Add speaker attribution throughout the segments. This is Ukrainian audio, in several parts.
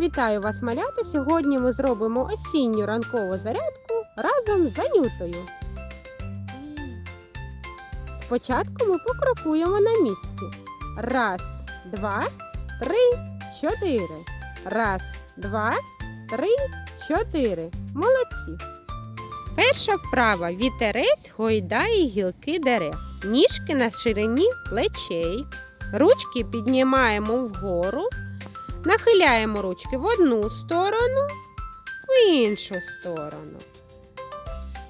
Speaker 1: Вітаю вас, малята! Сьогодні ми зробимо осінню ранкову зарядку разом з Анютою. Спочатку ми покрокуємо на місці. Раз, два, три, чотири. Раз, два, три, чотири. Молодці. Перша вправа. Вітерець гойдає гілки дерев. Ніжки на ширині плечей. Ручки піднімаємо вгору. Нахиляємо ручки в одну сторону, в іншу сторону.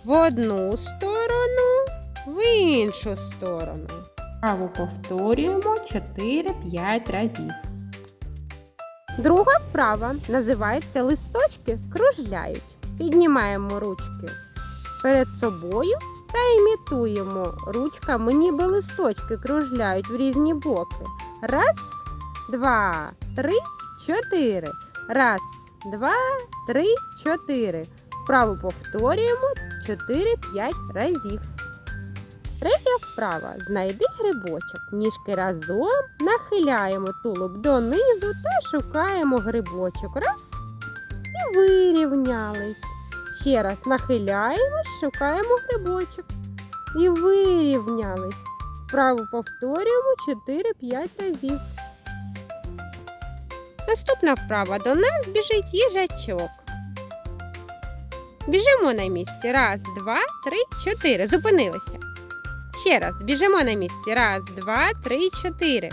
Speaker 1: В одну сторону, в іншу сторону. Вправу повторюємо 4-5 разів. Друга вправа називається листочки кружляють. Піднімаємо ручки перед собою та імітуємо ручками, ніби листочки кружляють в різні боки. Раз, два, три, чотири. Раз, два, три, чотири. Вправу повторюємо 4-5 разів. Третя вправа. Знайди грибочок. Ніжки разом нахиляємо тулуб донизу та шукаємо грибочок. Раз. І вирівнялись. Ще раз нахиляємо, шукаємо грибочок. І вирівнялись. Вправу повторюємо 4-5 разів. Наступна вправа до нас біжить їжачок. Біжимо на місці. Раз, два, три, чотири. Зупинилися. Ще раз біжимо на місці. Раз, два, три, чотири.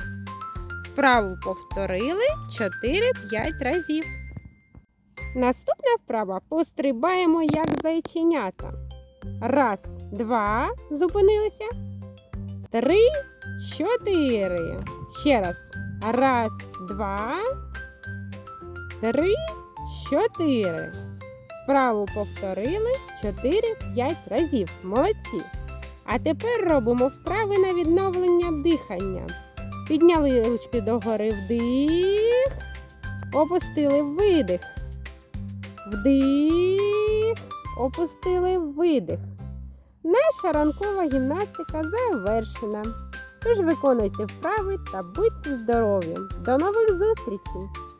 Speaker 1: Вправу повторили 4-5 разів. Наступна вправа пострибаємо як зайченята. Раз, два. Зупинилися. Три, чотири. Ще раз. Раз, два, три, чотири. Вправу повторили 4-5 разів. Молодці. А тепер робимо вправи на відновлення дихання. Підняли ручки догори вдих, опустили видих. Вдих, опустили видих. Наша ранкова гімнастика завершена. Тож виконуйте вправи та будьте здорові. До нових зустрічей!